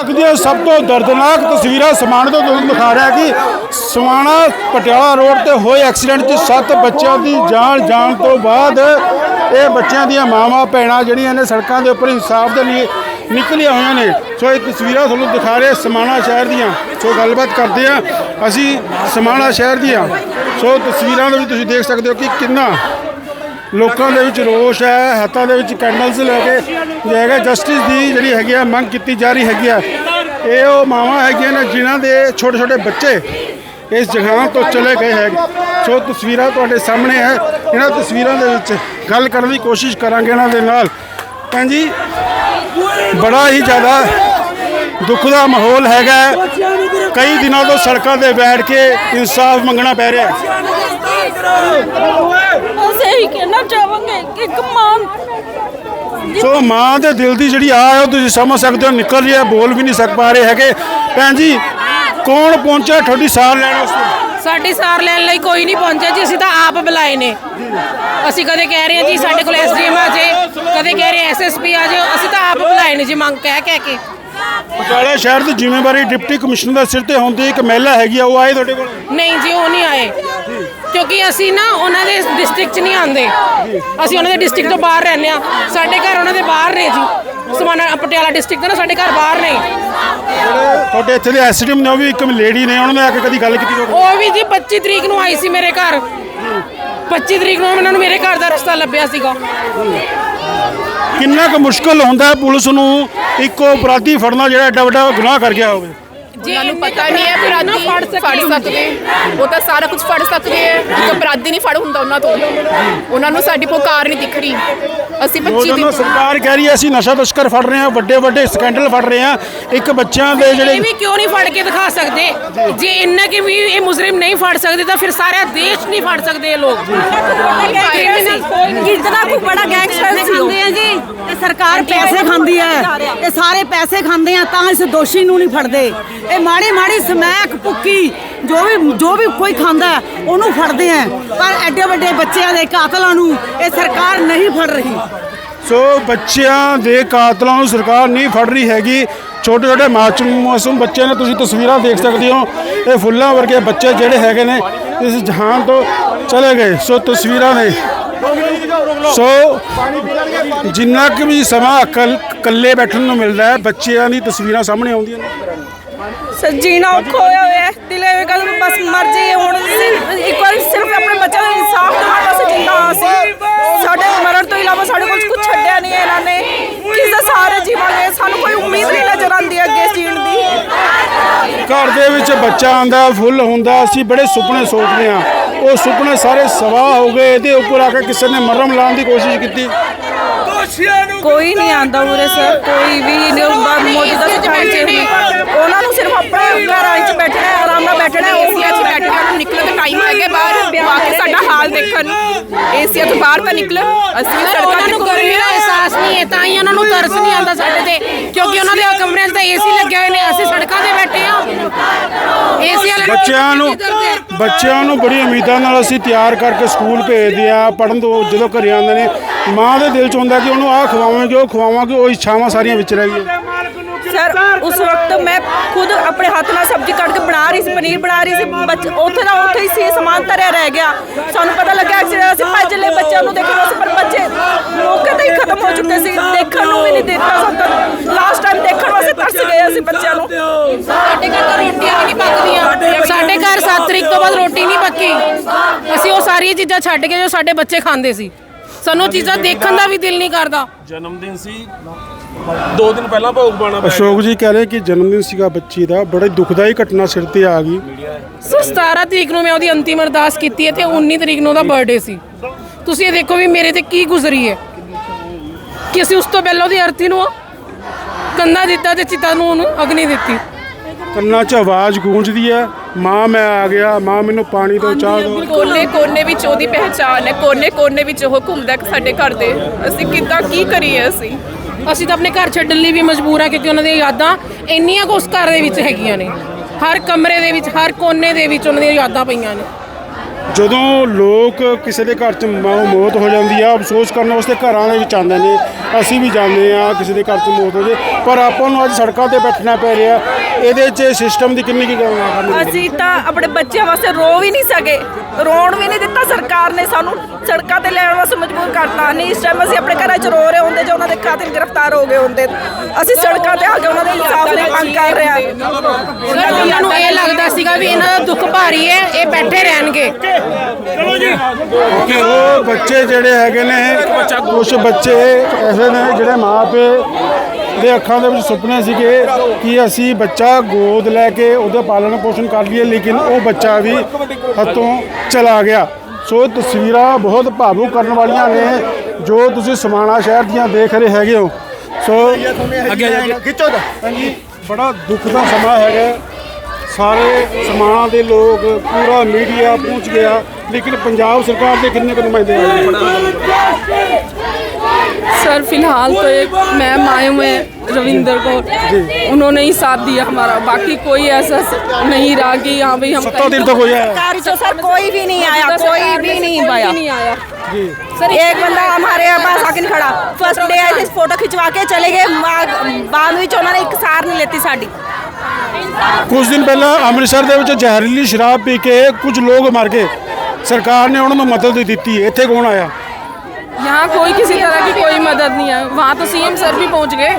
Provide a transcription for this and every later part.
ਤੱਕ ਦੀਆਂ ਸਭ ਤੋਂ ਦਰਦਨਾਕ ਤਸਵੀਰਾਂ ਸਮਾਣਾ ਤੋਂ ਤੁਹਾਨੂੰ ਦਿਖਾ ਰਿਹਾ ਕਿ ਸਮਾਣਾ ਪਟਿਆਲਾ ਰੋਡ ਤੇ ਹੋਏ ਐਕਸੀਡੈਂਟ 'ਚ ਸੱਤ ਬੱਚਿਆਂ ਦੀ ਜਾਨ ਜਾਣ ਤੋਂ ਬਾਅਦ ਇਹ ਬੱਚਿਆਂ ਦੀਆਂ ਮਾਵਾਂ, ਭੈਣਾਂ ਜਿਹੜੀਆਂ ਨੇ ਸੜਕਾਂ ਦੇ ਉੱਪਰ ਇਨਸਾਫ ਦੇ ਲਈ ਨਿਕਲੀਆਂ ਹੋਈਆਂ ਨੇ। ਸੋ ਇਹ ਤਸਵੀਰਾਂ ਤੁਹਾਨੂੰ ਦਿਖਾ ਰਹੇ ਸਮਾਣਾ ਸ਼ਹਿਰ ਦੀਆਂ। ਸੋ ਗੱਲਬਾਤ ਕਰਦੇ ਆ ਅਸੀਂ ਸਮਾਣਾ ਸ਼ਹਿਰ ਦੀਆਂ। ਸੋ ਤਸਵੀਰਾਂ ਦੇ ਵਿੱਚ ਤੁਸੀਂ ਦੇਖ ਸਕਦੇ ਹੋ ਕਿ ਕਿੰਨਾ ਲੋਕਾਂ ਦੇ ਵਿੱਚ ਰੋਸ਼ ਹੈ, ਹੱਥਾਂ ਦੇ ਵਿੱਚ ਕੈਂਡਲਸ ਲੈ ਕੇ ਜੋ ਹੈਗਾ ਜਸਟਿਸ ਦੀ ਜਿਹੜੀ ਹੈਗੀ ਆ, ਮੰਗ ਕੀਤੀ ਜਾ ਰਹੀ ਹੈਗੀ ਆ। ਇਹ ਉਹ ਮਾਵਾਂ ਹੈਗੀਆਂ ਨੇ ਜਿਨ੍ਹਾਂ ਦੇ ਛੋਟੇ ਛੋਟੇ ਬੱਚੇ ਇਸ ਜਗ੍ਹਾ ਤੋਂ ਚਲੇ ਗਏ ਹੈ ਸੋ ਤਸਵੀਰਾਂ ਤੁਹਾਡੇ ਸਾਹਮਣੇ ਹੈ। ਇਹਨਾਂ ਤਸਵੀਰਾਂ ਦੇ ਵਿੱਚ ਗੱਲ ਕਰਨ ਦੀ ਕੋਸ਼ਿਸ਼ ਕਰਾਂਗੇ ਇਹਨਾਂ ਦੇ ਨਾਲ। ਭੈਣ ਜੀ, ਬੜਾ ਹੀ ਜ਼ਿਆਦਾ ਦੁੱਖ ਦਾ ਮਾਹੌਲ ਹੈਗਾ। ਕਈ ਦਿਨਾਂ ਤੋਂ ਸੜਕਾਂ ਤੇ ਬੈਠ ਕੇ ਇਨਸਾਫ ਮੰਗਣਾ ਪੈ ਰਿਹਾ ਅਸੀਂ ਕਹਿਣਾ ਚਾਹਾਂਗੇ ਕਿ ਸੋ ਮਾਂ ਦੇ ਦਿਲ ਦੀ ਜਿਹੜੀ ਹੈ ਉਹ ਤੁਸੀਂ ਸਮਝ ਸਕਦੇ ਹੋ ਨਿਕਲ ਰਹੀ ਹੈ ਬੋਲ ਵੀ ਨਹੀਂ ਸਕ ਪਾ ਰਹੇ ਹੈਗੇ। ਭੈਣ ਜੀ ਕੌਣ ਪਹੁੰਚਿਆ ਤੁਹਾਡੀ ਸਾਰ ਲੈਣ ਵਾਸਤੇ? ਸਾਡੀ ਸਾਰ ਲੈਣ ਲਈ ਕੋਈ ਨਹੀਂ ਪਹੁੰਚਿਆ ਜੀ ਅਸੀਂ ਤਾਂ ਆਪ ਬੁਲਾਏ ਨੇ। ਅਸੀਂ ਕਦੇ ਕਹਿ ਰਹੇ ਹਾਂ ਜੀ ਸਾਡੇ ਕੋਲ ਐਸਡੀਐਮ ਆ ਜੇ ਕਦੇ ਕਹਿ ਰਹੇ ਐਸਐਸਪੀ ਆ ਜਾਓ ਅਸੀਂ ਤਾਂ ਆਪ ਬੁਲਾਏ ਨੇ ਜੀ ਮੰਗ ਕਹਿ ਕਹਿ ਕੇ। ਪਟਿਆਲਾ ਸ਼ਹਿਰ ਦੀ ਜ਼ਿੰਮੇਵਾਰੀ ਡਿਪਟੀ ਕਮਿਸ਼ਨਰ ਦੇ ਸਿਰ ਤੇ ਹੁੰਦੀ ਇੱਕ ਮਹਿਲਾ ਹੈਗੀ ਆ ਉਹ ਆਏ ਤੁਹਾਡੇ ਕੋਲ? ਨਹੀਂ ਜੀ ਉਹ ਨਹੀਂ ਆਏ। ਕਿਉਂਕਿ ਅਸੀਂ ਨਾ ਉਹਨਾਂ ਦੇ ਡਿਸਟ੍ਰਿਕਟ 'ਚ ਨਹੀਂ ਆਉਂਦੇ। ਅਸੀਂ ਉਹਨਾਂ ਦੇ ਡਿਸਟ੍ਰਿਕਟ ਤੋਂ ਬਾਹਰ ਰਹਿੰਦੇ ਆ ਸਾਡੇ ਘਰ ਉਹਨਾਂ ਦੇ ਬਾਹਰ ਨੇ ਜੀ। ਸਮਾਨਾ ਪਟਿਆਲਾ ਡਿਸਟ੍ਰਿਕਟ ਦਾ ਨਾ ਸਾਡੇ ਘਰ ਬਾਹਰ ਨੇ। ਤੁਹਾਡੇ ਇੱਥੇ ਦੇ ਐਸਡੀਐਮ ਨੇ ਉਹ ਵੀ ਇੱਕ ਲੇਡੀ ਨੇ ਉਹਨਾਂ ਨੇ ਆ ਕੇ ਕਦੀ ਗੱਲ ਕੀਤੀ ਤੁਹਾਡੇ ਉਹ ਵੀ ਜੀ 25 ਤਰੀਕ ਨੂੰ ਆਈ ਸੀ ਮੇਰੇ ਘਰ। 25 ਤਰੀਕ ਨੂੰ ਉਹਨਾਂ ਨੂੰ ਮੇਰੇ ਘਰ ਦਾ ਰਸਤਾ ਲੱਭਿਆ ਸੀਗਾ। ਕਿੰਨਾ ਕੁ ਮੁਸ਼ਕਲ ਹੁੰਦਾ ਹੈ ਪੁਲਿਸ ਨੂੰ ਇੱਕੋ ਅਪਰਾਧੀ ਫੜਨਾ ਜਿਹੜਾ ਐਡਾ ਵੱਡਾ ਗੁਨਾਹ ਕਰ ਗਿਆ ਹੋਵੇ? ਜੀ ਉਹਨਾਂ ਨੂੰ ਪਤਾ ਨਹੀਂ ਹੈ ਅਪਰਾਧੀ ਫੜ ਸਕਦੇ ਉਹ ਤਾਂ ਸਾਰਾ ਕੁਝ ਫੜ ਸਕਦੇ ਹੈ। ਇੱਕ ਅਪਰਾਧੀ ਨਹੀਂ ਫੜ ਹੁੰਦਾ ਉਹਨਾਂ ਤੋਂ। ਉਹਨਾਂ ਨੂੰ ਸਾਡੀ ਪੁਕਾਰ ਨਹੀਂ ਦਿਖ ਰਹੀ। ਅਸੀਂ ਉਹ 25 ਜਦੋਂ ਦਿਨ ਸਰਕਾਰ ਕਹਿ ਰਹੀ ਹੈ ਅਸੀਂ ਨਸ਼ਾ ਤਸਕਰ ਫੜ ਰਹੇ ਹਾਂ ਵੱਡੇ ਵੱਡੇ ਸਕੈਂਡਲ ਫੜ ਰਹੇ ਹਾਂ। ਇੱਕ ਬੱਚਿਆਂ ਦੇ ਜਿਹੜੇ ਵੀ ਕਿਉਂ ਨਹੀਂ ਫੜ ਕੇ ਦਿਖਾ ਸਕਦੇ? ਜੇ ਇੰਨਾ ਕਿ ਵੀ ਇਹ ਮੁਜਰਮ ਨਹੀਂ ਫੜ ਸਕਦੇ ਤਾਂ ਫਿਰ ਸਾਰਾ ਦੇਸ਼ ਨਹੀਂ ਫੜ ਸਕਦੇ ਇਹ ਲੋਕ। ਕਿਤਨਾ ਕੋ ਬੜਾ ਗੈਂਗਸਟਰ ਖਾਂਦੇ ਆ ਜੀ। ਇਹ ਸਰਕਾਰ ਪੈਸੇ ਖਾਂਦੀ ਹੈ? ਇਹ ਸਾਰੇ ਪੈਸੇ ਖਾਂਦੇ ਆ ਤਾਂ ਇਸ ਦੋਸ਼ੀ ਨੂੰ ਨਹੀਂ ਫੜਦੇ। ਇਹ ਮਾੜੀ ਮਾੜੀ ਸਮੈਕ ਭੁੱਕੀ ਜੋ ਵੀ ਜੋ ਵੀ ਕੋਈ ਖਾਂਦਾ ਹੈ, ਉਹਨੂੰ ਫੜਦੇ ਆ ਪਰ ਐਡੇ ਵੱਡੇ ਬੱਚਿਆਂ ਦੇ ਕਾਤਲਾਂ ਨੂੰ ਇਹ ਸਰਕਾਰ ਨਹੀਂ ਫੜ ਰਹੀ। ਸੋ ਬੱਚਿਆਂ ਦੇ ਕਾਤਲਾਂ ਨੂੰ ਸਰਕਾਰ ਨਹੀਂ ਫੜ ਰਹੀ ਹੈਗੀ। ਛੋਟੇ ਛੋਟੇ ਮਾਸੂਮ ਮਾਸੂਮ ਬੱਚੇ ਨੇ ਤੁਸੀਂ ਤਸਵੀਰਾਂ ਦੇਖ ਸਕਦੇ ਹੋ। ਇਹ ਫੁੱਲਾਂ ਵਰਗੇ ਬੱਚੇ ਜਿਹੜੇ ਹੈਗੇ ਨੇ ਇਸ ਜਹਾਨ ਤੋਂ ਚਲੇ ਗਏ। ਸੋ ਤਸਵੀਰਾਂ ਨੇ। ਸੋ ਜਿੰਨਾ ਕਿ ਵੀ ਸਮਾਂ ਇਕੱਲ- ਇਕੱਲੇ ਬੈਠਣ ਨੂੰ ਮਿਲਦਾ ਹੈ ਬੱਚਿਆਂ ਦੀ ਤਸਵੀਰਾਂ ਸਾਹਮਣੇ ਆਉਂਦੀਆਂ ਨੇ। ਸਰ ਜੀਣਾ ਔਖਾ ਹੋਇਆ ਹੋਇਆ ਹੈ ਦਿਲੇ ਵੇ ਕਦਮ ਬਸ ਮਰ ਜਾਈਏ ਹੁਣ ਇੱਕ ਵਾਰ ਸਿਰਫ ਆਪਣੇ ਬੱਚਿਆਂ ਨੂੰ ਇਨਸਾਫ ਦਿਵਾਉਣ ਵਾਸਤੇ ਜਿੰਦਾ ਅਸੀਂ ਸਾਡੇ ਮਰਨ ਤੋਂ ਇਲਾਵਾ ਸਾਡੇ ਕੋਲ ਕੁਝ ਛੱਡਿਆ ਨਹੀਂ ਹੈ ਇਹਨਾਂ ਨੇ। ਕਿਸ ਦੇ ਸਹਾਰੇ ਜੀਵਾਂਗੇ ਸਾਨੂੰ ਕੋਈ ਉਮੀਦ ਨਹੀਂ ਨਜ਼ਰ ਆਉਂਦੀ ਅੱਗੇ ਜੀਣ ਦੀ। ਘਰ ਦੇ ਵਿੱਚ ਬੱਚਾ ਆਂਦਾ ਫੁੱਲ ਹੁੰਦਾ ਅਸੀਂ ਬੜੇ ਸੁਪਨੇ ਸੋਚਦੇ ਹਾਂ। ਉਹ ਸੁਪਨੇ ਸਾਰੇ ਸਵਾਹ ਹੋ ਗਏ ਇਹਦੇ ਉੱਪਰ ਆ ਕੇ ਕਿਸੇ ਨੇ ਮਰਮ ਲਾਉਣ ਦੀ ਕੋਸ਼ਿਸ਼ ਕੀਤੀ। ਕੋਈ ਨਹੀਂ ਆਂਦਾ ਉਰੇ ਸਰ ਕੋਈ ਵੀ ਨਹੀਂ ਮੌਜੂਦਾ ਸਥਾਨ 'ਚ ਨਹੀਂ। ਉਹਨਾਂ ਨੂੰ ਸਿਰਫ ਆਪਣੇ ਘਰਾਂ 'ਚ ਬੈਠਣਾ ਹੈ ਆਰਾਮ ਨਾਲ ਬੈਠਣਾ ਹੈ ਏਸੀਆ 'ਚ ਬੈਠੇ ਨੂੰ ਨਿਕਲਣ ਦਾ ਟਾਈਮ ਹੈਗਾ ਬਾਹਰ ਆ ਕੇ ਸਾਡਾ ਹਾਲ ਦੇਖਣ। ਨੂੰ ਏਸੀਆ ਤੋਂ ਬਾਹਰ ਤਾਂ ਨਿਕਲਣ ਅਸੀਂ ਸੜਕਾਂ ਨੂੰ ਰਹੇ ਦਾ ਹਾਂ ਅਹਿਸਾਸ ਨਹੀਂ ਹੈ ਤਾਂ ਹੀ ਉਹਨਾਂ ਨੂੰ ਤਰਸ ਨਹੀਂ ਆਉਂਦਾ ਸਾਡੇ ਤੇ ਕਿਉਂਕਿ ਉਹਨਾਂ ਦੇ ਕਮਰਿਆਂ 'ਚ ਤਾਂ ਏਸੀ ਲੱਗੇ ਹੋਏ ਨੇ ਅਸੀਂ ਸੜਕਾਂ ਤੇ ਬੈਠੇ ਆ ਏਸੀ ਵਾਲੇ ਬੱਚਿਆਂ ਨੂੰ ਬੱਚਿਆਂ ਨੂੰ ਬੜੀ ਉਮੀਦਾਂ ਨਾਲ ਅਸੀਂ ਤਿਆਰ ਕਰਕੇ ਸਕੂਲ ਭੇਜਦੇ ਆ ਪੜਨ ਤੋਂ ਜਦੋਂ ਘਰੇ ਆਉਂਦੇ ਨੇ ਮਾਂ ਦੇ ਦਿਲ ਚ ਹੁੰਦਾ ਕਿ ਉਹਨੂੰ ਆਹ ਖਵਾਵਾਂਗੇ ਉਹ ਖਵਾਵਾਂਗੇ ਉਹ ਇੱਛਾਵਾਂ ਸਾਰੀਆਂ ਵਿੱਚ ਰਹਿ ਗਈਆਂ। ਸਰ ਉਸ ਵਕਤ ਮੈਂ ਆਪਣੇ ਹੱਥ ਨਾਲ ਸਬਜ਼ੀ ਕੱਟ ਕੇ ਬਣਾ ਰਹੀ ਸੀ ਪਨੀਰ ਬਣਾ ਰਹੀ ਸੀ ਉੱਥੇ ਦਾ ਉੱਥੇ ਹੀ ਸੀ ਸਮਾਨ ਧਰਿਆ ਰਹਿ ਗਿਆ। ਸਾਨੂੰ ਪਤਾ ਲੱਗਾ ਐਕਸੀਡੈਂਟ ਅਸੀਂ ਭੱਜ ਲਏ ਬੱਚਿਆਂ ਨੂੰ ਦੇਖਣ ਵਾਸਤੇ ਪਰ ਬੱਚੇ ਮੌਕੇ ਤੇ ਹੀ ਖਤਮ ਹੋ ਚੁੱਕੇ ਸੀ ਦੇਖਣ ਨੂੰ ਵੀ ਨਹੀਂ ਦਿੱਤਾ ਸਾਨੂੰ ਲਾਸਟ ਟਾਈਮ ਦੇਖਣ ਵਾਸਤੇ ਤਰਸ ਗਏ ਅਸੀਂ ਬੱਚਿਆਂ ਨੂੰ। ਸਾਡੇ ਘਰ ਤਾਂ ਰੋਟੀਆਂ ਵੀ ਨਹੀਂ ਪੱਕਦੀਆਂ। ਸਾਡੇ ਘਰ 7 ਤਰੀਕ ਤੋਂ ਬਾਅਦ ਰੋਟੀ ਨਹੀਂ ਪੱਕੀ। ਅਸੀਂ ਉਹ ਸਾਰੀਆਂ ਚੀਜ਼ਾਂ ਛੱਡ ਕੇ ਜੋ ਸਾਡੇ ਬੱਚੇ ਖਾਂਦੇ ਸੀ। ਸਾਨੂੰ ਉਹ ਚੀਜ਼ਾਂ ਦੇਖਣ ਦਾ ਵੀ ਦਿਲ ਨਹੀਂ ਕਰਦਾ। ਜਨਮ ਦਿਨ ਸੀ। ਦੋ ਦਿਨ ਪਹਿਲਾਂ ਭੋਗ ਪਾਣਾ ਪਿਆ ਅਸ਼ੋਕ ਜੀ ਕਹਿ ਰਹੇ ਕਿ ਜਨਮ ਦਿਨ ਸੀਗਾ ਬੱਚੀ ਦਾ। ਬੜੀ ਦੁਖਦਾਈ ਘਟਨਾ ਸਿਰ ਤੇ ਆ ਗਈ। ਸੋ 17 ਤਰੀਕ ਨੂੰ ਮੈਂ ਉਹਦੀ ਅੰਤਿਮ ਅਰਦਾਸ ਕੀਤੀ ਹੈ ਤੇ 19 ਤਰੀਕ ਨੂੰ ਉਹਦਾ ਬਰਥਡੇ ਸੀ। ਤੁਸੀਂ ਇਹ ਦੇਖੋ ਵੀ ਮੇਰੇ ਤੇ ਕੀ ਗੁਜ਼ਰੀ ਹੈ। ਕਿ ਅਸੀਂ ਉਸ ਤੋਂ ਪਹਿਲਾਂ ਉਹਦੀ ਅਰਥੀ ਨੂੰ ਕੰਦਾ ਦਿੱਤਾ ਤੇ ਚਿਤਾ ਨੂੰ ਉਹਨੂੰ ਅਗਨੀ ਦਿੱਤੀ। ਕੰਨਾਂ 'ਚ ਆਵਾਜ਼ ਗੂੰਜਦੀ ਹੈ। ਮਾਂ ਮੈਂ ਆ ਗਿਆ। ਮਾਂ ਮੈਨੂੰ ਪਾਣੀ ਦਿਓ ਚਾਹ ਦਿਓ। ਕੋਨੇ ਕੋਨੇ ਵਿੱਚ ਉਹਦੀ ਪਹਿਚਾਨ ਹੈ। ਕੋਨੇ ਕੋਨੇ ਵਿੱਚ ਉਹ ਘੁੰਮਦਾ ਹੈ ਸਾਡੇ ਘਰ ਦੇ। ਅਸੀਂ ਕਿੱਦਾਂ ਕੀ ਕਰੀਏ ਅਸੀਂ? ਅਸੀਂ ਤਾਂ ਆਪਣੇ ਘਰ ਛੱਡਣ ਲਈ ਵੀ ਮਜਬੂਰ ਆ ਕਿਉਂਕਿ ਉਹਨਾਂ ਦੀਆਂ ਯਾਦਾਂ ਇੰਨੀਆਂ ਕੁ ਉਸ ਘਰ ਦੇ ਵਿੱਚ ਹੈਗੀਆਂ ਨੇ। ਹਰ ਕਮਰੇ ਦੇ ਵਿੱਚ ਹਰ ਕੋਨੇ ਦੇ ਵਿੱਚ ਉਹਨਾਂ ਦੀਆਂ ਯਾਦਾਂ ਪਈਆਂ ਨੇ। ਜਦੋਂ ਲੋਕ ਕਿਸੇ ਦੇ ਘਰ 'ਚ ਮੌਤ ਹੋ ਜਾਂਦੀ ਆ ਅਫਸੋਸ ਕਰਨ ਵਾਸਤੇ ਘਰਾਂ ਦੇ ਵਿੱਚ ਆਉਂਦੇ ਨੇ ਅਸੀਂ ਵੀ ਜਾਂਦੇ ਆ ਕਿਸੇ ਦੇ ਘਰ 'ਚ ਮੌਤ ਹੋ ਜੇ ਪਰ ਆਪਾਂ ਨੂੰ ਅੱਜ ਸੜਕਾਂ ਤੇ ਬੈਠਣਾ ਪੈ ਰਿਹਾ ਇਹਦੇ 'ਚ ਸਿਸਟਮ ਦੀ ਕਿੰਨੀ ਕੀ ਗੱਲ ਅਸੀਂ ਤਾਂ ਆਪਣੇ ਬੱਚਿਆਂ ਵਾਸਤੇ ਰੋ ਵੀ ਨਹੀਂ ਸਕੇ ਰੋਣ ਵੀ ਨਹੀਂ ਦਿੱਤਾ ਸਰਕਾਰ ਨੇ ਸਾਨੂੰ ਸੜਕਾਂ ਤੇ ਲੈਣ ਵਾਸਤੇ ਮਜਬੂਰ ਕਰਤਾ। ਨਹੀਂ ਇਸ ਟਾਈਮ ਅਸੀਂ ਆਪਣੇ ਘਰਾਂ 'ਚ ਰੋ ਰਹੇ ਹੁੰਦੇ ਜੇ ਉਹਨਾਂ ਦੇ ਕਾਤਿਲ ਗ੍ਰਿਫਤਾਰ ਹੋ ਗਏ ਹੁੰਦੇ। ਅਸੀਂ ਸੜਕਾਂ ਤੇ ਆ ਕੇ ਉਹਨਾਂ ਦੇ ਇਨਸਾਫ ਲਈ ਮੰਗ ਕਰ ਰਹੇ ਹਾਂ। ਸਰ ਉਹਨਾਂ ਨੂੰ ਇਹ ਲੱਗਦਾ ਸੀਗਾ ਵੀ ਇਹਨਾਂ ਦਾ ਦੁੱਖ ਭਾਰੀ ਹੈ ਇਹ ਬੈਠੇ ਰਹਿਣਗੇ। ਕਿ ਉਹ ਬੱਚੇ ਜਿਹੜੇ ਹੈਗੇ ਨੇ ਕੁਝ ਬੱਚੇ ਐਸੇ ਨੇ ਜਿਹੜੇ ਮਾਪੇ ਦੇ ਅੱਖਾਂ ਦੇ ਵਿੱਚ ਸੁਪਨੇ ਸੀਗੇ ਕਿ ਅਸੀਂ ਬੱਚਾ ਗੋਦ ਲੈ ਕੇ ਉਹਦਾ ਪਾਲਣ ਪੋਸ਼ਣ ਕਰ ਲਈਏ ਲੇਕਿਨ ਉਹ ਬੱਚਾ ਵੀ ਹੱਥੋਂ ਚਲਾ ਗਿਆ। ਸੋ ਤਸਵੀਰਾਂ ਬਹੁਤ ਭਾਵੁਕ ਕਰਨ ਵਾਲੀਆਂ ਨੇ ਜੋ ਤੁਸੀਂ ਸਮਾਣਾ ਸ਼ਹਿਰ ਦੀਆਂ ਦੇਖ ਰਹੇ ਹੈਗੇ ਹੋ। ਸੋ ਅੱਗੇ ਖਿੱਚੋ ਹਾਂਜੀ ਬੜਾ ਦੁੱਖ ਦਾ ਸਮਾਂ ਹੈਗਾ। ਸਾਰੇ ਸਮਾਣਾ ਦੇ ਲੋਕ ਪੂਰਾ ਮੀਡੀਆ ਪਹੁੰਚ ਗਿਆ ਲੇਕਿਨ ਪੰਜਾਬ ਸਰਕਾਰ ਦੇ ਕਿੰਨੇ ਕੁ ਨੁਮਾਇੰਦੇ ਆਏ ਨੇ? सर फिलहाल तो एक मैम आए हुए हैं रविंदर कौर उन्होंने ही साथ दिया हमारा बाकी कोई ऐसा नहीं रहा कि यहाँ भाई हम सत्तर दिन तक हो जाए सरकारी से सर कोई भी नहीं आया कोई भी नहीं आया नहीं आया सर एक बंदा हमारे पास आके नहीं खड़ा फर्स्ट डे आए थे फोटो खिंचवा के चले गए मा- बाद ਵਿੱਚ ਉਹਨਾਂ ਨੇ ਇੱਕ ਸਾਰ ਨਹੀਂ ਲੈਤੀ ਸਾਡੀ ਕੁਝ ਦਿਨ ਪਹਿਲਾਂ ਅੰਮ੍ਰਿਤਸਰ ਦੇ ਵਿੱਚ ਜ਼ਹਿਰੀਲੀ ਸ਼ਰਾਬ ਪੀ ਕੇ ਕੁਝ ਲੋਕ ਮਰ ਗਏ ਸਰਕਾਰ ਨੇ ਉਹਨਾਂ ਨੂੰ ਮਦਦ ਦਿੱਤੀ ਇੱਥੇ ਕੌਣ ਆਇਆ यहाँ कोई किसी तरह की कोई मदद नहीं है वहाँ तो सीएम सर भी पहुँच गए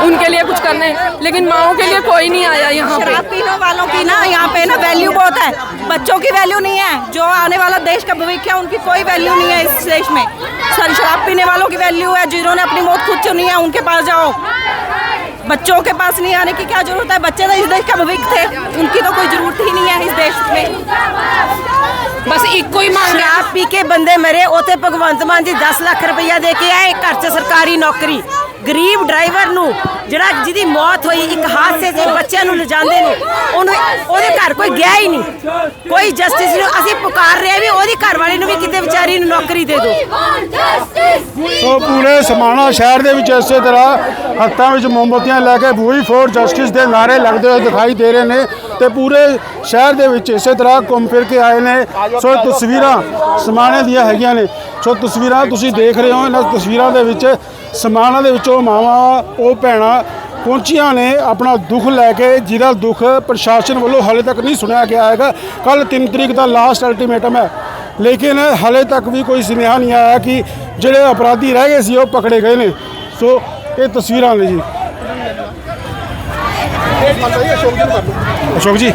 उनके लिए कुछ करने लेकिन माओ के लिए कोई नहीं आया यहाँ पे शराब पीने वालों की ना यहाँ पे ना वैल्यू बहुत है बच्चों की वैल्यू नहीं है जो आने वाला देश का भविष्य है उनकी कोई वैल्यू नहीं है इस देश में सर शराब पीने वालों की वैल्यू है जिन्होंने अपनी मौत खुद चुनी है उनके पास जाओ बच्चों के पास नहीं आने की क्या जरूरत है बच्चे तो इस देश का भविष्य थे उनकी तो कोई जरूरत ही नहीं है इस देश में ਬਸ ਇੱਕੋ ਹੀ ਮੰਗ ਹੈ ਸ਼ਰਾਬ ਪੀ ਕੇ ਬੰਦੇ ਮਰੇ ਉਥੇ ਭਗਵੰਤ ਮਾਨ ਜੀ 10 ਲੱਖ ਰੁਪਈਆ ਦੇ ਕੇ ਆਏ ਘਰ 'ਚ ਸਰਕਾਰੀ ਨੌਕਰੀ ਗਰੀਬ ਡਰਾਈਵਰ ਨੂੰ ਜਿਹੜਾ ਜਿਹਦੀ ਮੌਤ ਹੋਈ ਇੱਕ ਹਾਦਸੇ 'ਚ ਬੱਚਿਆਂ ਨੂੰ ਲਿਜਾਂਦੇ ਨੂੰ ਉਹਨੂੰ ਉਹਦੇ ਘਰ ਕੋਈ ਗਿਆ ਹੀ ਨਹੀਂ ਕੋਈ ਜਸਟਿਸ ਨੂੰ ਅਸੀਂ ਪੁਕਾਰ ਰਹੇ ਹਾਂ ਵੀ ਉਹਦੀ ਘਰ ਵਾਲੀ ਨੂੰ ਵੀ ਵਿਚਾਰੀ ਨੂੰ ਨੌਕਰੀ ਦੇ ਦਿਓ। ਸੋ ਪੂਰੇ ਸਮਾਣਾ ਸ਼ਹਿਰ ਦੇ ਵਿੱਚ ਇਸੇ ਤਰ੍ਹਾਂ ਹੱਥਾਂ ਵਿੱਚ ਮੋਮਬੱਤੀਆਂ ਲੈ ਕੇ ਵੀ ਫੋਰ ਜਸਟਿਸ ਦੇ ਨਾਰੇ ਲੱਗਦੇ ਹੋਏ ਦਿਖਾਈ ਦੇ ਰਹੇ ਨੇ ਤੇ ਪੂਰੇ ਸ਼ਹਿਰ ਦੇ ਵਿੱਚ ਇਸੇ ਤਰ੍ਹਾਂ ਘੁੰਮ ਫਿਰ ਕੇ ਆਏ ਨੇ। ਸੋ ਤਸਵੀਰਾਂ ਸਮਾਣੇ ਦੀਆਂ ਹੈਗੀਆਂ ਨੇ। ਸੋ ਤਸਵੀਰਾਂ ਤੁਸੀਂ ਦੇਖ ਰਹੇ ਹੋ ਇਹਨਾਂ ਤਸਵੀਰਾਂ ਦੇ ਵਿੱਚ ਸਮਾਣਾ ਦੇ ਵਿੱਚੋਂ ਮਾਵਾਂ ਉਹ ਭੈਣਾਂ ਪਹੁੰਚੀਆਂ ਨੇ ਆਪਣਾ ਦੁੱਖ ਲੈ ਕੇ ਜਿਹਦਾ ਦੁੱਖ ਪ੍ਰਸ਼ਾਸਨ ਵੱਲੋਂ ਹਾਲੇ ਤੱਕ ਨਹੀਂ ਸੁਣਿਆ ਗਿਆ ਹੈਗਾ। ਕੱਲ 3 ਤਰੀਕ ਦਾ ਲਾਸਟ ਅਲਟੀਮੇਟਮ ਹੈ। ਲੇਕਿਨ ਹਾਲੇ ਤੱਕ ਵੀ ਕੋਈ ਸੁਨੇਹਾ ਨਹੀਂ ਆਇਆ ਕਿ ਜਿਹੜੇ ਅਪਰਾਧੀ ਰਹਿ ਗਏ ਸੀ, ਉਹ ਪਕੜੇ ਗਏ ਨੇ। ਸੋ ਇਹ ਤਸਵੀਰਾਂ ਨੇ ਜੀ। ਅਸ਼ੋਕ ਜੀ,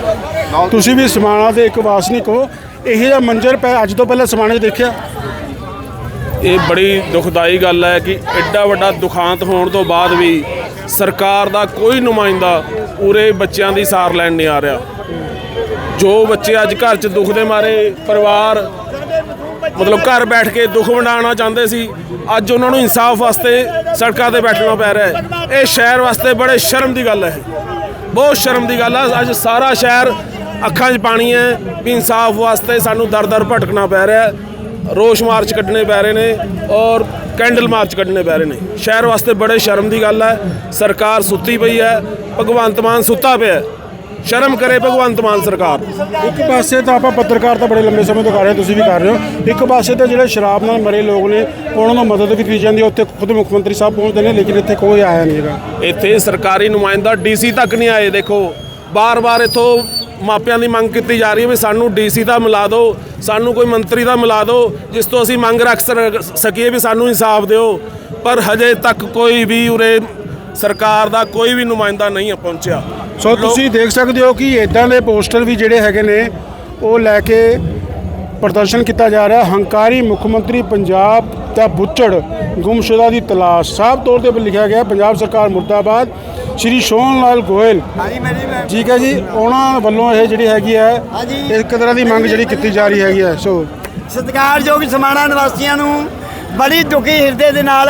ਤੁਸੀਂ ਵੀ ਸਮਾਣਾ ਦੇ ਇੱਕ ਵਾਸਨਿਕ ਹੋ ਇਹ ਜਿਹਾ ਮੰਜ਼ਰ ਪੈ ਅੱਜ ਤੋਂ ਪਹਿਲਾਂ ਸਮਾਣੇ 'ਚ ਦੇਖਿਆ? ਇਹ ਬੜੀ ਦੁਖਦਾਈ ਗੱਲ ਹੈ ਕਿ ਐਡਾ ਵੱਡਾ ਦੁਖਾਂਤ ਹੋਣ ਤੋਂ ਬਾਅਦ ਵੀ ਸਰਕਾਰ ਦਾ ਕੋਈ ਨੁਮਾਇੰਦਾ ਪੂਰੇ ਬੱਚਿਆਂ ਦੀ ਸਾਰ ਲੈਣ ਨਹੀਂ ਆ ਰਿਹਾ। ਜੋ ਬੱਚੇ ਅੱਜ ਘਰ 'ਚ ਦੁੱਖ ਦੇ ਮਾਰੇ, ਪਰਿਵਾਰ ਮਤਲਬ ਘਰ ਬੈਠ ਕੇ ਦੁੱਖ ਵੰਡਾਉਣਾ ਚਾਹੁੰਦੇ ਸੀ। ਅੱਜ ਉਹਨਾਂ ਨੂੰ ਇਨਸਾਫ ਵਾਸਤੇ ਸੜਕਾਂ ਤੇ ਬੈਠਣਾ ਪੈ ਰਿਹਾ ਹੈ। ਇਹ ਸ਼ਹਿਰ ਵਾਸਤੇ ਬੜੇ ਸ਼ਰਮ ਦੀ ਗੱਲ ਹੈ। ਬਹੁਤ ਸ਼ਰਮ ਦੀ ਗੱਲ ਹੈ ਅੱਜ ਸਾਰਾ ਸ਼ਹਿਰ ਅੱਖਾਂ 'ਚ ਪਾਣੀ ਹੈ ਵੀ ਇਨਸਾਫ ਵਾਸਤੇ ਸਾਨੂੰ ਦਰ-ਦਰ ਭਟਕਣਾ ਪੈ ਰਿਹਾ ਹੈ। ਰੋਸ਼ ਮਾਰਚ ਕੱਢਣੇ ਪੈ ਰਹੇ ਨੇ ਔਰ ਕੈਂਡਲ ਮਾਰਚ ਕੱਢਣੇ ਪੈ ਰਹੇ ਨੇ। ਸ਼ਹਿਰ ਵਾਸਤੇ ਬੜੇ ਸ਼ਰਮ ਦੀ ਗੱਲ ਹੈ। ਸਰਕਾਰ ਸੁੱਤੀ ਪਈ ਹੈ। ਭਗਵੰਤ ਮਾਨ ਸੁੱਤਾ ਪਿਆ ਸ਼ਰਮ ਕਰੇ ਭਗਵੰਤ ਮਾਨ ਸਰਕਾਰ। ਇੱਕ ਪਾਸੇ ਤਾਂ ਆਪਾਂ ਪੱਤਰਕਾਰ ਤਾਂ ਬੜੇ ਲੰਬੇ ਸਮੇਂ ਤੋਂ ਕਰ ਰਹੇ ਤੁਸੀਂ ਵੀ ਕਰ ਰਹੇ ਹੋ। ਇੱਕ ਪਾਸੇ ਤੇ ਜਿਹੜੇ ਸ਼ਰਾਬ ਨਾਲ ਮਰੇ ਲੋਕ ਨੇ ਉਹਨਾਂ ਨੂੰ ਮਦਦ ਵੀ ਕੀਤੀ ਜਾਂਦੀ ਹੈ ਉੱਥੇ ਖੁਦ ਮੁੱਖ ਮੰਤਰੀ ਸਾਹਿਬ ਪਹੁੰਚਦੇ ਨੇ ਲੇਕਿਨ ਇੱਥੇ ਕੋਈ ਆਇਆ ਨਹੀਂ ਹੈਗਾ। ਇੱਥੇ ਸਰਕਾਰੀ ਨੁਮਾਇੰਦਾ ਡੀਸੀ ਤੱਕ ਨਹੀਂ ਆਏ ਦੇਖੋ। ਬਾਰ-ਬਾਰ ਇੱਥੋਂ ਮਾਪਿਆਂ ਦੀ ਮੰਗ ਕੀਤੀ ਜਾ ਰਹੀ ਹੈ ਵੀ ਸਾਨੂੰ ਡੀਸੀ ਦਾ ਮਿਲਾ ਦਿਓ ਸਾਨੂੰ ਕੋਈ ਮੰਤਰੀ ਦਾ ਮਿਲਾ ਦਿਓ ਜਿਸ ਤੋਂ ਅਸੀਂ ਮੰਗ ਰੱਖ ਸਕੀਏ ਵੀ ਸਾਨੂੰ ਇਨਸਾਫ ਦਿਓ। ਪਰ ਹਜੇ ਤੱਕ ਕੋਈ ਵੀ ਉਰੇ ਸਰਕਾਰ ਦਾ ਕੋਈ ਵੀ ਨੁਮਾਇੰਦਾ ਨਹੀਂ ਪਹੁੰਚਿਆ। ਸੋ ਤੁਸੀਂ ਦੇਖ ਸਕਦੇ ਹੋ ਕਿ ਇਦਾਂ ਦੇ ਪੋਸਟਰ ਵੀ ਜਿਹੜੇ ਹੈਗੇ ਨੇ ਉਹ ਲੈ ਕੇ ਪ੍ਰਦਰਸ਼ਨ ਕੀਤਾ ਜਾ ਰਿਹਾ। ਹੰਕਾਰੀ ਮੁੱਖ ਮੰਤਰੀ ਪੰਜਾਬ ਦਾ ਬੁੱਚੜ ਗੁੰਮਸ਼ੁਦਾ ਦੀ ਤਲਾਸ਼। ਸਾਫ਼ ਤੌਰ ਤੇ ਲਿਖਿਆ ਗਿਆ ਪੰਜਾਬ ਸਰਕਾਰ ਮੁਰਦਾਬਾਦ। ਸ਼੍ਰੀ ਸੋਹਣ ਲਾਲ ਗੋਇਲ। ਠੀਕ ਹੈ ਜੀ ਉਹਨਾਂ ਵੱਲੋਂ ਇਹ ਜਿਹੜੀ ਹੈਗੀ ਹੈ ਇੱਕ ਤਰ੍ਹਾਂ ਦੀ ਮੰਗ ਜਿਹੜੀ ਕੀਤੀ ਜਾ ਰਹੀ ਹੈਗੀ ਹੈ। ਸੋ ਸਤਿਕਾਰਯੋਗ ਸਮਾਣਾ ਨਿਵਾਸੀਆਂ ਨੂੰ ਬੜੀ ਦੁਖੀ ਹਿਰਦੇ ਦੇ ਨਾਲ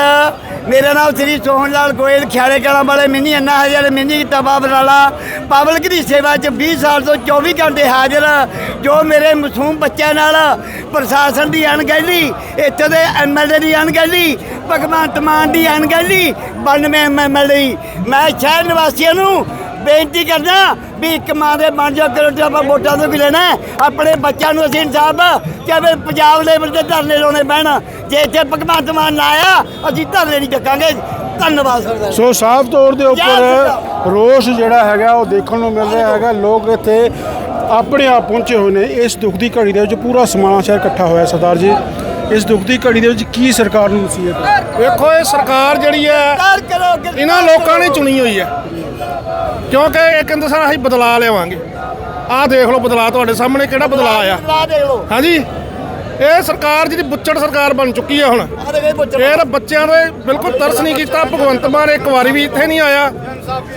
ਮੇਰਾ ਨਾਮ ਸ੍ਰੀ ਸੋਹਣ ਲਾਲ ਗੋਇਲ ਖਿਆਲੇ ਕਲਾਂ ਵਾਲੇ ਮਿੰਨੀ ਅੰਨਾ ਹਜ਼ਾਰ ਮਿੰਨੀ ਤਬਾ ਬਰਾਲਾ ਪਬਲਿਕ ਦੀ ਸੇਵਾ 'ਚ 20 ਸਾਲ ਤੋਂ 24 ਘੰਟੇ ਹਾਜ਼ਰ, ਜੋ ਮੇਰੇ ਮਾਸੂਮ ਬੱਚਿਆਂ ਨਾਲ ਪ੍ਰਸ਼ਾਸਨ ਦੀ ਅਣਗਹਿਲੀ, ਇੱਥੇ ਦੇ ਐਮਐਲਏ ਦੀ ਅਣਗਹਿਲੀ, ਭਗਵੰਤ ਮਾਨ ਦੀ ਅਣਗਹਿਲੀ 92 ਐਮਐਲਏ ਮੈਂ ਸ਼ਹਿਰ ਨਿਵਾਸੀਆਂ ਨੂੰ ਬੇਨਤੀ ਕਰਦਾ ਵੀ ਇੱਕ ਮਾਂ ਦੇ ਬਣ ਜਾ ਕਰੋ ਤੇ ਆਪਾਂ ਵੋਟਾਂ ਤੋਂ ਵੀ ਲੈਣਾ ਹੈ। ਆਪਣੇ ਬੱਚਿਆਂ ਨੂੰ ਅਸੀਂ ਇਨਸਾਫ ਚਾਹੇ ਪੰਜਾਬ ਲੈਵਲ ਤੇ ਧਰਨੇ ਲਾਉਣੇ ਪੈਣ। ਜੇ ਇੱਥੇ ਭਗਵੰਤ ਮਾਨ ਨਾ ਆਇਆ ਅਸੀਂ ਧਰਨੇ ਨਹੀਂ ਚੱਕਾਂਗੇ। ਧੰਨਵਾਦ ਸਰ ਸੋ ਸਾਫ਼ ਤੌਰ ਦੇ ਉੱਪਰ ਰੋਸ ਜਿਹੜਾ ਹੈਗਾ ਉਹ ਦੇਖਣ ਨੂੰ ਮਿਲ ਰਿਹਾ ਹੈਗਾ। ਲੋਕ ਇੱਥੇ ਆਪਣੇ ਆਪ ਪਹੁੰਚੇ ਹੋਏ ਨੇ। ਇਸ ਦੁੱਖ ਦੀ ਘੜੀ ਦੇ ਵਿੱਚ ਪੂਰਾ ਸਮਾਣਾ ਸ਼ਹਿਰ ਇਕੱਠਾ ਹੋਇਆ ਸਰਦਾਰ ਜੀ। ਇਸ ਦੁੱਖ ਦੀ ਘੜੀ ਦੇ ਵਿੱਚ ਕੀ ਸਰਕਾਰ ਨੂੰ ਨਸੀਹਤ ਹੈ? ਵੇਖੋ ਇਹ ਸਰਕਾਰ ਜਿਹੜੀ ਹੈ ਇਹਨਾਂ ਲੋਕਾਂ ਨੇ ਚੁਣੀ ਹੋਈ ਹੈ। ਕਿਉਂਕਿ ਇਹ ਕਹਿੰਦੇ ਸਨ ਅਸੀਂ ਬਦਲਾ ਲਿਆਵਾਂਗੇ। ਆਹ ਦੇਖ ਲਓ ਬਦਲਾ ਤੁਹਾਡੇ ਸਾਹਮਣੇ ਕਿਹੜਾ ਬਦਲਾ ਆਇਆ। ਹਾਂਜੀ। ਇਹ ਸਰਕਾਰ ਜਿਹੜੀ ਬੁੱਚੜ ਸਰਕਾਰ ਬਣ ਚੁੱਕੀ ਹੈ ਹੁਣ। ਆ ਪੁੱਛ ਇਹ ਬੱਚਿਆਂ ਦੇ ਬਿਲਕੁਲ ਤਰਸ ਨਹੀਂ ਕੀਤਾ। ਭਗਵੰਤ ਮਾਨ ਇੱਕ ਵਾਰੀ ਵੀ ਇੱਥੇ ਨਹੀਂ ਆਇਆ।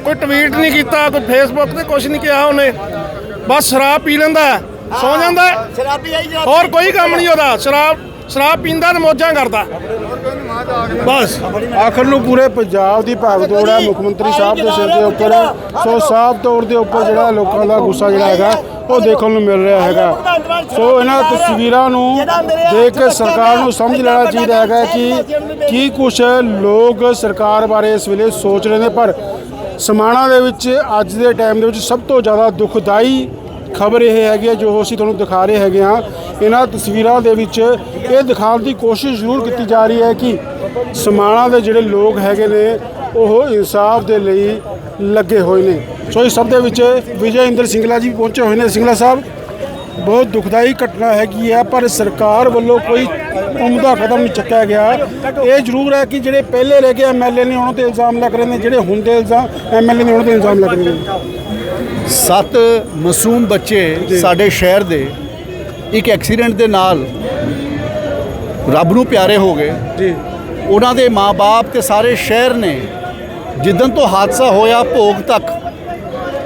ਕੋਈ ਟਵੀਟ ਨਹੀਂ ਕੀਤਾ ਕੋਈ ਫੇਸਬੁੱਕ ਤੇ ਕੁਝ ਨਹੀਂ ਕਿਹਾ ਉਹਨੇ। ਬਸ ਸ਼ਰਾਬ ਪੀ ਲੈਂਦਾ ਹੈ, ਸੌ ਜਾਂਦਾ ਹੈ। ਸ਼ਰਾਬੀ ਆਈ ਜਰਾ ਹੋਰ ਕੋਈ ਕੰਮ ਨਹੀਂ ਉਹਦਾ। ਸ਼ਰਾਬ ਸ਼ਰਾਬ ਪੀਂਦਾ ਤੇ ਮੌਜਾਂ ਕਰਦਾ। ਬਸ। ਆਖਰ ਨੂੰ ਪੂਰੇ ਪੰਜਾਬ ਦੀ ਭਾਗਦੌੜ ਹੈ ਮੁੱਖ ਮੰਤਰੀ ਸਾਹਿਬ ਦੇ ਸਿਰ ਦੇ ਉੱਪਰ ਸੋ ਸਾਫ਼ ਤੌਰ ਦੇ ਉੱਪਰ ਜਿਹੜਾ ਲੋਕਾਂ ਦਾ ਗੁੱਸਾ ਜਿਹੜਾ ਹੈਗਾ ਉਹ ਦੇਖਣ ਨੂੰ ਮਿਲ ਰਿਹਾ ਹੈਗਾ। ਸੋ ਇਹਨਾਂ ਤਸਵੀਰਾਂ ਨੂੰ ਦੇਖ ਕੇ ਸਰਕਾਰ ਨੂੰ ਸਮਝ ਲੈਣਾ ਚਾਹੀਦਾ ਹੈਗਾ ਕਿ ਕੀ ਕੁਝ ਲੋਕ ਸਰਕਾਰ ਬਾਰੇ ਇਸ ਵੇਲੇ ਸੋਚ ਰਹੇ ਨੇ ਪਰ ਸਮਾਣਾ ਦੇ ਵਿੱਚ ਅੱਜ ਦੇ ਟਾਈਮ ਦੇ ਵਿੱਚ ਸਭ ਤੋਂ ਜ਼ਿਆਦਾ ਦੁਖਦਾਈ ਖਬਰ ਇਹ ਹੈਗੀ ਹੈ, ਜੋ ਅਸੀਂ ਤੁਹਾਨੂੰ ਦਿਖਾ ਰਹੇ ਹੈਗੇ ਹਾਂ, ਇਹਨਾਂ ਤਸਵੀਰਾਂ ਦੇ ਵਿੱਚ ਇਹ ਦਿਖਾਉਣ ਦੀ ਕੋਸ਼ਿਸ਼ ਜ਼ਰੂਰ ਕੀਤੀ ਜਾ ਰਹੀ ਹੈ ਕਿ ਸਮਾਣਾ ਦੇ ਜਿਹੜੇ ਲੋਕ ਹੈਗੇ ਨੇ, ਉਹ ਇਨਸਾਫ ਦੇ ਲਈ ਲੱਗੇ ਹੋਏ ਨੇ। ਸੋ ਇਸ ਸਭ ਦੇ ਵਿੱਚ ਵਿਜੇ ਇੰਦਰ ਸਿੰਗਲਾ ਜੀ ਪਹੁੰਚੇ ਹੋਏ ਨੇ। ਸਿੰਗਲਾ ਸਾਹਿਬ, ਬਹੁਤ ਦੁਖਦਾਈ ਘਟਨਾ ਹੈਗੀ ਹੈ, ਪਰ ਸਰਕਾਰ ਵੱਲੋਂ ਕੋਈ ਉਮਦਾ ਕਦਮ ਨਹੀਂ ਚੱਕਿਆ ਗਿਆ। ਇਹ ਜ਼ਰੂਰ ਹੈ ਕਿ ਜਿਹੜੇ ਪਹਿਲੇ ਰਹਿ ਗਏ ਐਮਐਲਏ ਨੇ, ਉਹਨਾਂ ਤੇ ਇਲਜ਼ਾਮ ਲੱਗ ਰਹੇ ਨੇ, ਜਿਹੜੇ ਹੁਣ ਦੇ ਇਲਜ਼ਾਮ ਐਮਐਲਏ ਨੇ, ਉਹਨਾਂ ਤੇ ਇਲਜ਼ਾਮ ਲੱਗ ਰਹੇ ਨੇ। ਸੱਤ ਮਾਸੂਮ ਬੱਚੇ ਸਾਡੇ ਸ਼ਹਿਰ ਦੇ ਇੱਕ ਐਕਸੀਡੈਂਟ ਦੇ ਨਾਲ ਰੱਬ ਨੂੰ ਪਿਆਰੇ ਹੋ ਗਏ। ਜੀ। ਉਹਨਾਂ ਦੇ ਮਾਪੇ ਤੇ ਸਾਰੇ ਸ਼ਹਿਰ ਨੇ ਜਿੱਦਨ ਤੋਂ ਹਾਦਸਾ ਹੋਇਆ ਭੋਗ ਤੱਕ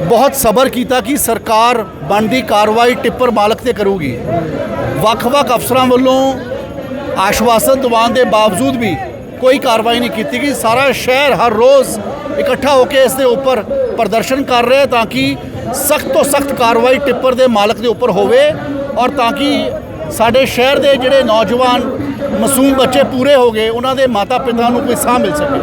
ਬਹੁਤ ਸਬਰ ਕੀਤਾ ਕਿ ਸਰਕਾਰ ਬਣਦੀ ਕਾਰਵਾਈ ਟਿੱਪਰ ਮਾਲਕ ਤੇ ਕਰੂਗੀ। ਵੱਖ-ਵੱਖ ਅਫਸਰਾਂ ਵੱਲੋਂ ਆਸ਼ਵਾਸਨ ਦਿਵਾਉਣ ਦੇ ਬਾਵਜੂਦ ਵੀ ਕੋਈ ਕਾਰਵਾਈ ਨਹੀਂ ਕੀਤੀ ਗਈ। ਸਾਰਾ ਸ਼ਹਿਰ ਹਰ ਰੋਜ਼ ਇਕੱਠਾ ਹੋ ਕੇ ਇਸ ਦੇ ਉੱਪਰ ਪ੍ਰਦਰਸ਼ਨ ਕਰ ਰਿਹਾ ਤਾਂ ਕਿ ਸਖਤ ਤੋਂ ਸਖਤ ਕਾਰਵਾਈ ਟਿੱਪਰ ਦੇ ਮਾਲਕ ਦੇ ਉੱਪਰ ਹੋਵੇ ਔਰ ਤਾਂ ਕਿ ਸਾਡੇ ਸ਼ਹਿਰ ਦੇ ਜਿਹੜੇ ਨੌਜਵਾਨ, ਮਾਸੂਮ ਬੱਚੇ ਪੂਰੇ ਹੋ ਗਏ, ਉਹਨਾਂ ਦੇ ਮਾਤਾ ਪਿਤਾ ਨੂੰ ਕੋਈ ਸਾਹ ਮਿਲ ਸਕੇ।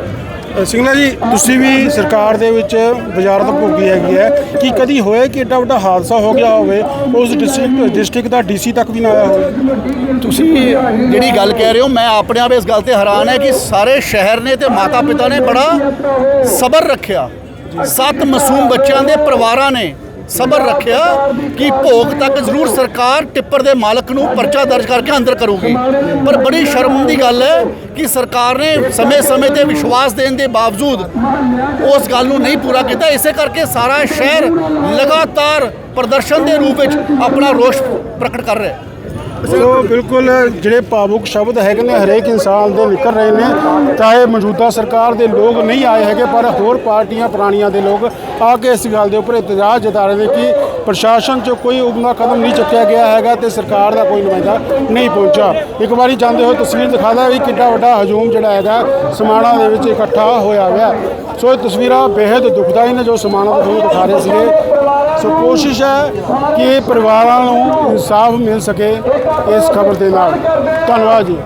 ਅ, ਸਿੰਗਲਾ ਜੀ ਤੁਸੀਂ ਵੀ ਸਰਕਾਰ ਦੇ ਵਿੱਚ ਵਜ਼ਾਰਤ ਭੋਗੀ ਹੈਗੀ ਹੈ। ਕਿ ਕਦੀ ਹੋਏ ਕਿ ਏਡਾ ਵੱਡਾ ਹਾਦਸਾ ਹੋ ਗਿਆ ਹੋਵੇ ਉਸ ਡਿਸਟ੍ਰਿਕਟ ਡਿਸਟ੍ਰਿਕਟ ਦਾ ਡੀਸੀ ਤੱਕ ਵੀ ਨਾ ਆਇਆ ਹੋਵੇ? ਤੁਸੀਂ ਜਿਹੜੀ ਗੱਲ ਕਹਿ ਰਹੇ ਹੋ ਮੈਂ ਆਪਣੇ ਆਪ ਇਸ ਗੱਲ ਤੇ ਹੈਰਾਨ ਹੈ ਕਿ ਸਾਰੇ ਸ਼ਹਿਰ ਨੇ ਤੇ ਮਾਤਾ ਪਿਤਾ ਨੇ ਬੜਾ ਸਬਰ ਰੱਖਿਆ। ਸੱਤ ਮਾਸੂਮ ਬੱਚਿਆਂ ਦੇ ਪਰਿਵਾਰਾਂ ਨੇ ਸਬਰ ਰੱਖਿਆ ਕਿ ਭੋਗ ਤੱਕ ਜ਼ਰੂਰ ਸਰਕਾਰ ਟਿੱਪਰ ਦੇ ਮਾਲਕ ਨੂੰ ਪਰਚਾ ਦਰਜ ਕਰਕੇ ਅੰਦਰ ਕਰੂਗੀ। ਪਰ ਬੜੀ ਸ਼ਰਮ ਦੀ ਗੱਲ ਹੈ ਕਿ ਸਰਕਾਰ ਨੇ ਸਮੇਂ-ਸਮੇਂ ਤੇ ਵਿਸ਼ਵਾਸ ਦੇਣ ਦੇ ਬਾਵਜੂਦ ਉਸ ਗੱਲ ਨੂੰ ਨਹੀਂ ਪੂਰਾ ਕੀਤਾ। ਇਸੇ ਕਰਕੇ ਸਾਰਾ ਸ਼ਹਿਰ ਲਗਾਤਾਰ ਪ੍ਰਦਰਸ਼ਨ ਦੇ ਰੂਪ ਵਿੱਚ ਆਪਣਾ ਰੋਸ਼ ਪ੍ਰਗਟ ਕਰ ਰਿਹਾ ਹੈ। ਉਹ ਬਿਲਕੁਲ ਜਿਹੜੇ ਭਾਵੁਕ ਸ਼ਬਦ ਹੈਗੇ ਨੇ, ਹਰੇਕ ਇਨਸਾਨ ਦੇ ਨਿਕਲ ਰਹੇ ਨੇ। ਚਾਹੇ ਮੌਜੂਦਾ ਸਰਕਾਰ ਦੇ ਲੋਕ ਨਹੀਂ ਆਏ ਹੈਗੇ, ਪਰ ਹੋਰ ਪਾਰਟੀਆਂ ਪੁਰਾਣੀਆਂ ਦੇ ਲੋਕ ਆ ਕੇ ਇਸ ਗੱਲ ਦੇ ਉੱਪਰ ਇਤਜਾਜ ਜਤਾ ਰਹੇ ਨੇ ਕਿ ਪ੍ਰਸ਼ਾਸਨ 'ਚ ਕੋਈ ਉਗਮਾ ਕਦਮ ਨਹੀਂ ਚੁੱਕਿਆ ਗਿਆ ਹੈਗਾ ਤੇ ਸਰਕਾਰ ਦਾ ਕੋਈ ਨੁਮਾਇੰਦਾ ਨਹੀਂ ਪਹੁੰਚਾ ਇੱਕ ਵਾਰੀ ਜਾਂਦੇ ਹੋਏ ਤਸਵੀਰ ਦਿਖਾਦਾ ਵੀ ਕਿੰਨਾ ਵੱਡਾ ਹਜੂਮ ਜਿਹੜਾ ਹੈਗਾ, ਸਮਾਣਾ ਦੇ ਵਿੱਚ ਇਕੱਠਾ ਹੋਇਆ ਹੋਇਆ। ਸੋ ਇਹ ਤਸਵੀਰਾਂ ਬੇहद ਦੁਖਦਾਈ ਨੇ, ਜੋ ਸਮਾਣਾ ਤੋਂ ਤੁਹਾਨੂੰ ਦਿਖਾ ਰਹੇ ਸੀਗੇ। ਸੋ ਕੋਸ਼ਿਸ਼ ਹੈ ਕਿ ਪਰਿਵਾਰਾਂ ਨੂੰ ਇਨਸਾਫ ਮਿਲ ਸਕੇ ਇਸ ਖਬਰ ਦੇ ਨਾਲ। ਧੰਨਵਾਦ ਜੀ।